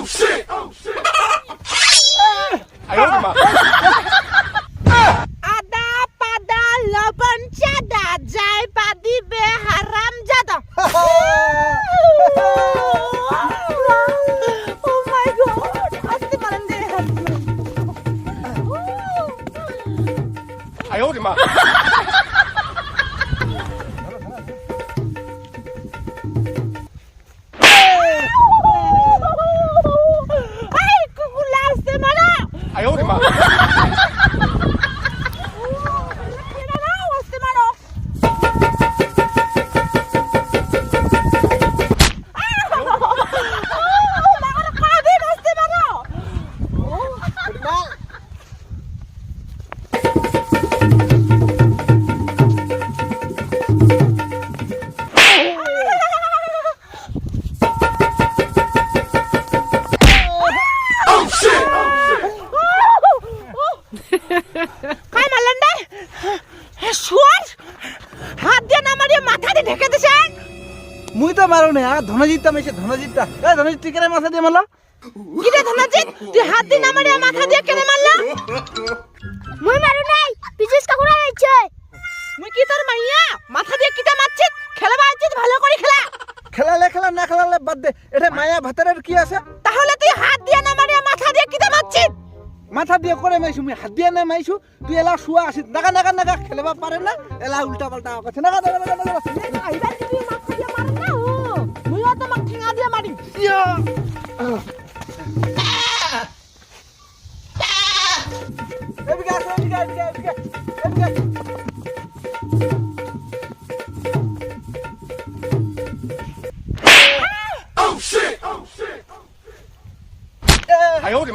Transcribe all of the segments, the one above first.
Oh shit! Oh shit! আদা পাদা লবণ চাদা যাই পাদি বে হারাম জাদা ও মাই গড আস্তে পারেন দে আয় ওরে মা মুই তো মারো না ধনজিৎটা মেশে ধনজিৎটা এ ধনজিৎ কেন মাথা দিয়ে মারলা কি রে ধনাজিৎ তুই হাত দিয়ে না মারিয়ে মাথা দিয়ে কেন মারলা মুই মারু নাই বিজেস কাকুরা আইছে মুই কি তোর মাইয়া মাথা দিয়ে কিটা মারছিস খেলা আইছিস ভালো করে খেলা খেলালে খেলা না খেলালে বাদ দে এটা মায়া ভাতারের কি আছে তাহলে তুই হাত দিয়ে না মারিয়ে মাথা দিয়ে কিটা মারছিস মাথা দিয়ে করে মাইছু মুই হাত দিয়ে না মাইছু তুই এলা শুয়া আসি নাগা নাগা নাগা খেলবা পারে না এলা উল্টা পাল্টা কথা নাগা নাগা নাগা নাগা আইবা তুই মাথা দিয়ে মার না ও মুইও তোমাক ঠেঙা দিয়ে মারি ইয়া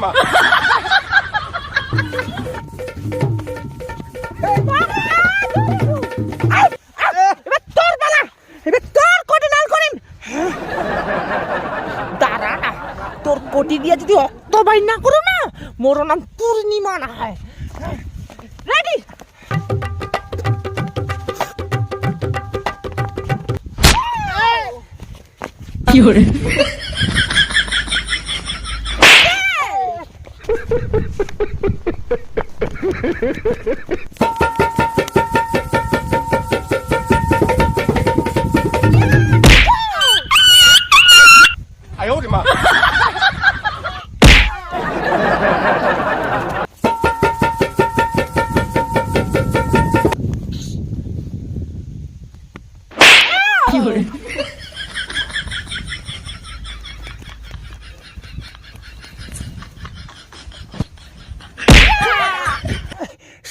মা তোর কোটি দিয়ে যদি অক্ত বাই না করো না মোর নাম পূর্ণিমা না হয়। রেডি কি 哎呦我的妈！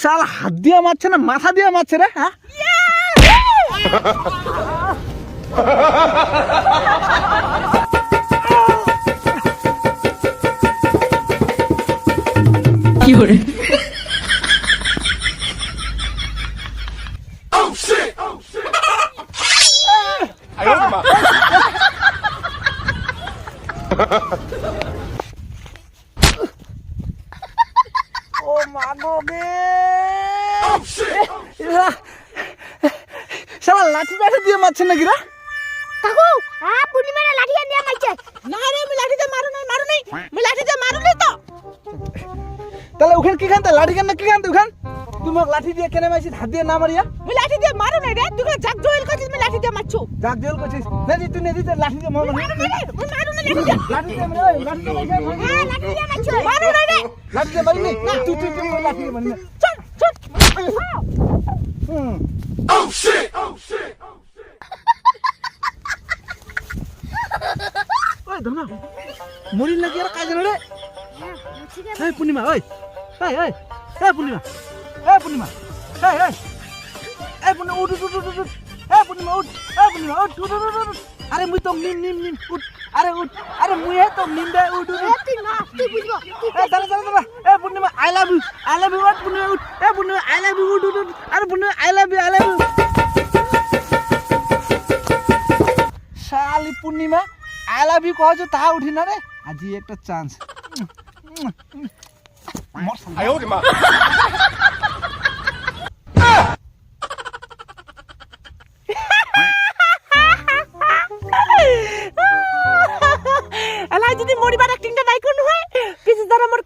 শাল হাত দিয়ে মারছে না মাথা দিয়ে মারছে রে হ্যাঁ? কি করে ও my শালা লাঠি লাঠি দিয়ে মারছে নাকি রে কাকু আ পূর্ণিমা লাঠি নিয়ে মাইছে না রে আমি লাঠি দিয়ে মারু নাই মারু নাই আমি লাঠি দিয়ে মারু নাই তো তাহলে ওখানে কি খান লাঠি কেন কি খান ওখান তুমি লাঠি দিয়ে কেনে মারছিস হাত দিয়ে না মারিয়া আমি লাঠি দিয়ে মারু নাই রে তুই জাগ জয়েল করছিস আমি লাঠি দিয়ে মারছো যাক দেল করছিস নেদি তুই নেদি তোর লাঠি দিয়ে মার মারু নাই মারু নাই লাঠি দিয়ে লাঠি দিয়ে মার লাঠি দিয়ে মার হ্যাঁ লাঠি দিয়ে মারছো মারু নাই রে লাঠি দিয়ে মারিনি তুই তুই তুই লাঠি দিয়ে মারিনি চল চল হুম ওই ধনা মরিল নাকি আর কাজ রে এই পূর্ণিমা ওই এই এই এই পূর্ণিমা এই পূর্ণিমা এই এই এই পূর্ণিমা উঠ উঠ উঠ উঠ এই পূর্ণিমা উঠ এই পূর্ণিমা উঠ উঠ উঠ উঠ আরে মুই তো নিম নিম নিম উঠ আরে উঠ আরে মুই হে তো নিম দে উঠ উঠ। তুই না তুই বুঝব এই দাঁড়া দাঁড়া দাঁড়া এই Purnima I love you I love you উঠ পূর্ণিমা উঠ এই পূর্ণিমা আই লাভ ইউ উঠ উঠ উঠ আরে Purnima I love you I love you শালি পূর্ণিমা আই লাভ ইউ কহছো তাহা উঠি না রে। আজি একটা চান্স মরিবার অ্যাক্টিংটা নাই কোন হয় পিছে যারা মোর